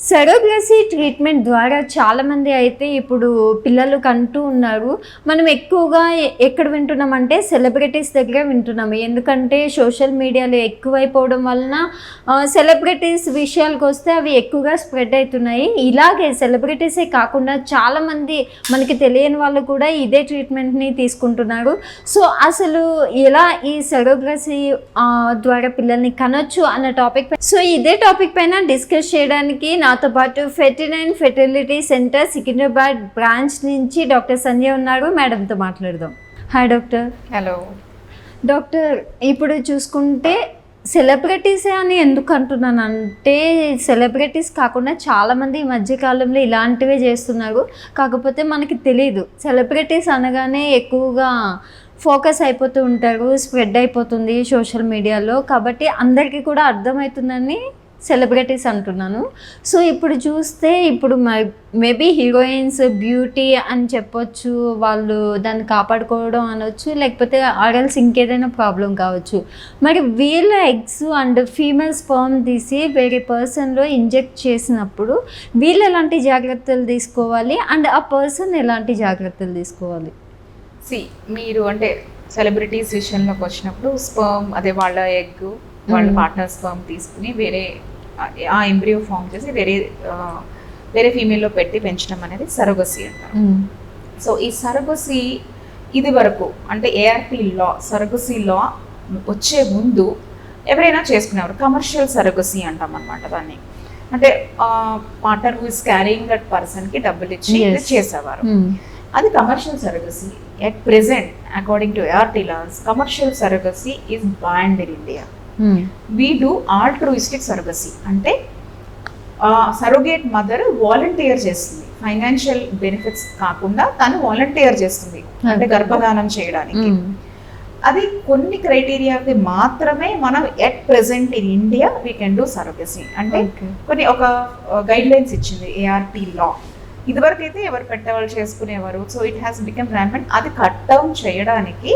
సరోగ్రసీ treatment ద్వారా చాలామంది అయితే ఇప్పుడు పిల్లలు కంటూ ఉన్నారు. మనం ఎక్కువగా ఎక్కడ వింటున్నామంటే సెలబ్రిటీస్ దగ్గర వింటున్నాము ఎందుకంటే సోషల్ మీడియాలో ఎక్కువైపోవడం వలన సెలబ్రిటీస్ విషయాలకు వస్తే అవి ఎక్కువగా స్ప్రెడ్ అవుతున్నాయి. ఇలాగే సెలబ్రిటీసే కాకుండా చాలామంది మనకి తెలియని వాళ్ళు కూడా ఇదే ట్రీట్మెంట్ని తీసుకుంటున్నారు. సో అసలు ఎలా ఈ సరోగ్రసీ ద్వారా పిల్లల్ని కనొచ్చు అన్న టాపిక్ సో ఇదే టాపిక్ పైన డిస్కస్ చేయడానికి నాతో పాటు Fertinine fertility centre Secunderabad branch నుంచి డాక్టర్ సంజయ్ ఉన్నారు. మేడంతో మాట్లాడదాం. Hi doctor. హలో డాక్టర్ ఇప్పుడు చూసుకుంటే సెలబ్రిటీసే అని ఎందుకు అంటున్నాను? అంటే సెలబ్రిటీస్ కాకుండా చాలామంది ఈ మధ్యకాలంలో ఇలాంటివే చేస్తున్నారు. కాకపోతే మనకి తెలియదు సెలబ్రిటీస్ అనగానే ఎక్కువగా ఫోకస్ అయిపోతూ ఉంటారు స్ప్రెడ్ అయిపోతుంది సోషల్ మీడియాలో. కాబట్టి అందరికీ కూడా అర్థమవుతుందని సెలబ్రిటీస్ అంటున్నాను. సో ఇప్పుడు చూస్తే ఇప్పుడు మేబీ హీరోయిన్స్ బ్యూటీ అని చెప్పొచ్చు వాళ్ళు దాన్ని కాపాడుకోవడం అనొచ్చు లేకపోతే ఆర్ఎల్స్ ఇంకేదైనా ప్రాబ్లం కావచ్చు. మరి వీళ్ళ ఎగ్స్ అండ్ ఫీమేల్ స్పర్మ్ తీసి వేరే పర్సన్లో ఇంజెక్ట్ చేసినప్పుడు వీళ్ళు ఎలాంటి జాగ్రత్తలు తీసుకోవాలి? అండ్ ఆ పర్సన్ ఎలాంటి జాగ్రత్తలు తీసుకోవాలి? సి మీరు అంటే సెలబ్రిటీస్ విషయంలోకి వచ్చినప్పుడు స్పర్మ్ అదే వాళ్ళ ఎగ్ వాళ్ళ. పార్ట్నర్ స్పర్మ్ తీసుకుని వేరే ఆ- ఎంబ్రియో ఫామ్ చేసి వేరే వేరే ఫీమేల్లో పెట్టి పెంచడం అనేది సరగసి అంటారు. సో ఈ సరగసి ఇది వరకు అంటే ఏఆర్పి లా సరగసి లా వచ్చే ముందు ఎవరైనా చేసుకునేవారు కమర్షియల్ సరగసి అంటాం అనమాట దాన్ని. అంటే partner who is carrying that పర్సన్కి డబ్బులు ఇచ్చి. చేసేవారు. అది commercial surrogacy at present according to ART laws commercial surrogacy is banned in India we do altruistic surrogacy అంటే సరోగేట్ మదర్ వాలంటీర్ చేస్తుంది. ఫైనాన్షియల్ బెనిఫిట్స్ కాకుండా తను వాలంటీర్ చేస్తుంది. అంటే. గర్భధానం చేయడానికి. అది కొన్ని క్రైటీరియాకి మాత్రమే మనం at present in India we can do surrogacy అంటే కొన్ని ఒక గైడ్ లైన్స్ ఇచ్చింది ఏఆర్టీ లా ఇదివరకు అయితే ఎవరు పెట్టేవాళ్ళు చేసుకునేవారు. So it has become rampant అది కట్ డౌన్ చేయడానికి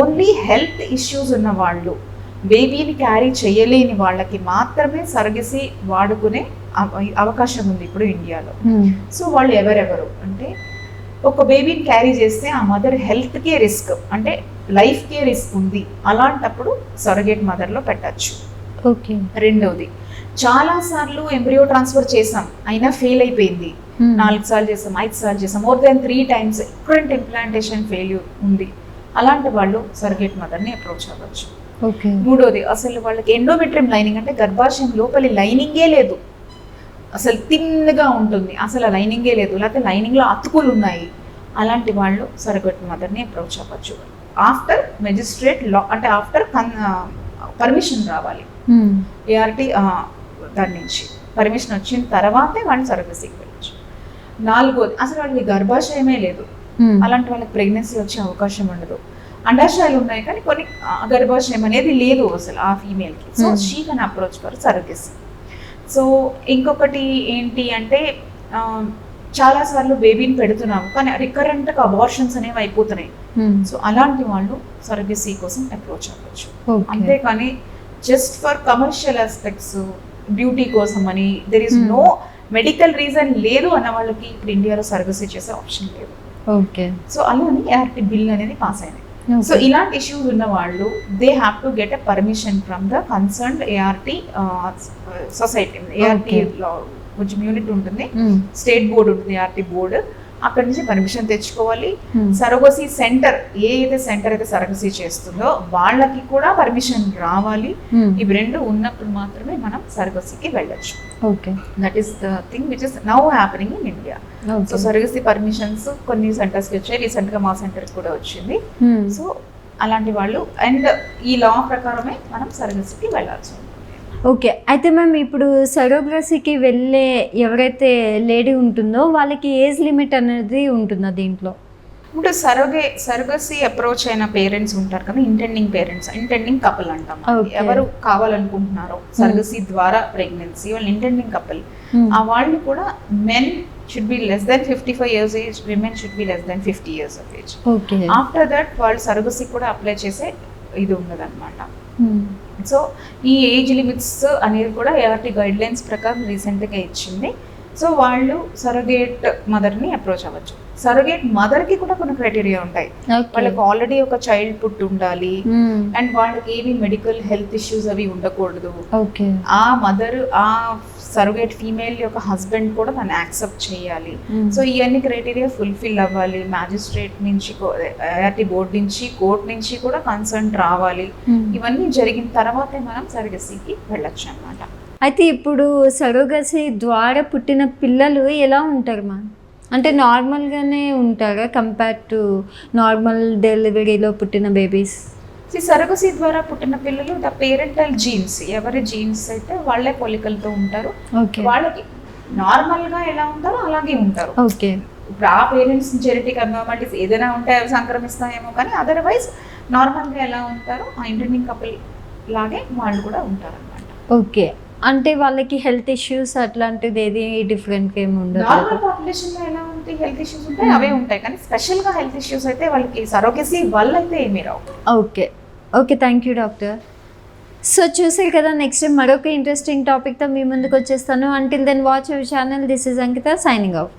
ఓన్లీ హెల్త్ ఇష్యూస్ ఉన్న వాళ్ళు బేబీని క్యారీ చేయలేని వాళ్ళకి మాత్రమే సరగసి వాడుకునే అవ- అవకాశం ఉంది ఇప్పుడు ఇండియాలో. సో వాళ్ళు ఎవరెవరు? అంటే ఒక బేబీని క్యారీ చేస్తే ఆ మదర్ హెల్త్కే రిస్క్ అంటే లైఫ్కే రిస్క్ ఉంది. అలాంటప్పుడు సొరగేట్ మదర్లో పెట్టచ్చు. ఓకే రెండవది చాలా సార్లు ఎంబ్రియో ట్రాన్స్ఫర్ చేసాం అయినా ఫెయిల్ అయిపోయింది. నాలుగు సార్లు చేసాం ఐదు సార్లు చేసాం more than three times recurrent implantation failure ఉంది. అలాంటి వాళ్ళు సర్గేట్ మదర్ని అప్రోచ్ అవ్వచ్చు. మూడోది అసలు వాళ్ళకి ఎండోమెట్రియం లైనింగ్ అంటే గర్భాశయం లోపలి లైనింగే లేదు. అసలు తిన్నగా ఉంటుంది. అసలు లైనింగే లేదు. లేకపోతే లైనింగ్లో అతుకులు ఉన్నాయి. అలాంటి వాళ్ళు సరగట్ మదర్ని అప్రోచ్ అవ్వచ్చు. ఆఫ్టర్ మెజిస్ట్రేట్ లా అంటే ఆఫ్టర్ కన్ పర్మిషన్ రావాలి. ఏఆర్టీ దాని నుంచి పర్మిషన్ వచ్చిన తర్వాతే వాళ్ళు సర్వీసింగ్ వెళ్ళచ్చు. నాలుగోది అసలు వాళ్ళకి గర్భాశయమే లేదు. అలాంటి వాళ్ళకి ప్రెగ్నెన్సీ వచ్చే అవకాశం ఉండదు. అండాశయాలు ఉన్నాయి కానీ కొన్ని గర్భాశయం అనేది లేదు అసలు ఆ ఫీమేల్కి so Hmm. She can approach for service so ఇంకొకటి ఏంటి అంటే ఆ, చాలా సార్లు బేబీని పెడుతున్నాము కానీ రికరెంట్గా అబార్షన్స్ అనేవి అయిపోతున్నాయి. సో అలాంటి వాళ్ళు సర్వీసీ కోసం అప్రోచ్ అవ్వచ్చు. అంతేకాని just for commercial aspects beauty కోసం అని there is Hmm. No medical reason లేదు అన్న వాళ్ళకి ఇప్పుడు ఇండియాలో సర్వీసీ చేసే ఆప్షన్ లేదు. ఓకే సో అలానే ఏఆర్టీ బిల్ అనేది పాస్ అయినాయి. సో ఇలాంటి ఇష్యూస్ ఉన్న వాళ్ళు they have to get a permission from the concerned ART society ART కొంచెం యూనిట్ ఉంటుంది? స్టేట్ బోర్డు ఉంటుంది ఏఆర్టీ బోర్డు అక్కడి నుంచి పర్మిషన్ తెచ్చుకోవాలి. సరగసీ సెంటర్ ఏ అయితే సెంటర్ అయితే సరగసీ చేస్తుందో వాళ్ళకి కూడా పర్మిషన్ రావాలి. ఇవి రెండు ఉన్నప్పుడు మాత్రమే మనం సరగసీకి వెళ్ళొచ్చు. Okay. That is the thing which is now happening in India so surrogacy permissions కొన్ని సెంటర్స్కి వచ్చాయి. రీసెంట్గా మా సెంటర్కి కూడా వచ్చింది. సో అలాంటి వాళ్ళు అండ్ ఈ లా ప్రకారమే మనం సరగసీకి వెళ్ళాల్సి ఉంటుంది. ఓకే. అయితే మ్యామ్ ఇప్పుడు సరోగ్రసీకి వెళ్ళే ఎవరైతే లేడీ ఉంటుందో వాళ్ళకి ఏజ్ లిమిట్ అనేది ఉంటుందా దీంట్లో? ఇప్పుడు సరోగే సరగసీ అప్రోచ్ అయిన పేరెంట్స్ ఉంటారు కదా ఇంటెండింగ్ పేరెంట్స్ ఇంటెండింగ్ కపుల్ అంటాం. ఎవరు కావాలనుకుంటున్నారో సరగసీ ద్వారా ప్రెగ్నెన్సీ వాళ్ళు ఇంటెండింగ్ కపుల్ ఆ వాళ్ళు కూడా men should be less than fifty five years age women should be less than fifty years of age okay. After that వాళ్ళు సరగసీ కూడా అప్లై చేసే ఇది ఉండదన్నమాట సో ఈ ఏజ్ లిమిట్స్ అనేది కూడా ఏఆర్టీ గైడ్ లైన్స్ ప్రకారం రీసెంట్గా ఇచ్చింది. సో వాళ్ళు సరగేట్ మదర్ని అప్రోచ్ అవ్వచ్చు. సరగేట్ మదర్కి కూడా కొన్ని క్రైటీరియా ఉంటాయి. వాళ్ళకి ఆల్రెడీ ఒక చైల్డ్ పుట్టి ఉండాలి అండ్ వాళ్ళకి ఏమి మెడికల్ హెల్త్ ఇష్యూస్ అవి ఉండకూడదు. ఆ మదర్ ఆ సర్వేట్ ఫీమేల్ యొక్క హస్బెండ్ కూడా దాన్ని యాక్సెప్ట్ చేయాలి. సో ఇవన్నీ క్రైటీరియా ఫుల్ఫిల్ అవ్వాలి. మ్యాజిస్ట్రేట్ నుంచి ఐఆర్టీ బోర్డు నుంచి కోర్ట్ నుంచి కూడా కన్సర్న్ రావాలి. ఇవన్నీ జరిగిన తర్వాతే మనం సర్గసీకి వెళ్ళొచ్చు అన్నమాట. అయితే ఇప్పుడు సరోగసి ద్వారా పుట్టిన పిల్లలు ఎలా ఉంటారు మా? అంటే నార్మల్గానే ఉంటారా కంపేర్ టు నార్మల్ డెలివరీలో పుట్టిన బేబీస్ ఈ సరగసి ద్వారా పుట్టిన పిల్లలు ద పేరెంటల్ జీన్స్ ఎవరి జీన్స్ అయితే వాళ్ళే పోలికలతో ఉంటారు. ఓకే వాళ్ళకి నార్మల్గా ఎలా ఉంటారో అలాగే ఉంటారు. ఓకే ఇప్పుడు ఆ పేరెంట్స్ జెనెటిక్ అబ్నార్మాలిటీస్ ఏదైనా ఉంటే అవి సంక్రమిస్తాయేమో కానీ అదర్వైజ్ నార్మల్గా ఎలా ఉంటారో ఆ ఇంటర్నింగ్ కపుల్ లాగే వాళ్ళు కూడా ఉంటారు అనమాట ఓకే అంటే వాళ్ళకి హెల్త్ ఇష్యూస్ అట్లాంటిది ఏది డిఫరెంట్గా ఏమి ఉండదు. నార్మల్ పాపులేషన్లో ఎలా ఉంటాయి హెల్త్ ఇష్యూస్ ఉంటాయి అవే ఉంటాయి. కానీ స్పెషల్గా హెల్త్ ఇష్యూస్ అయితే వాళ్ళకి సరోగసీ వల్ల అయితే ఏమీ రావు. Okay okay thank you doctor so చూసారు కదా నెక్స్ట్ మరొక ఇంట్రెస్టింగ్ టాపిక్తో మీ ముందుకు వచ్చేస్తాను. Until then watch our channel this is Ankita signing off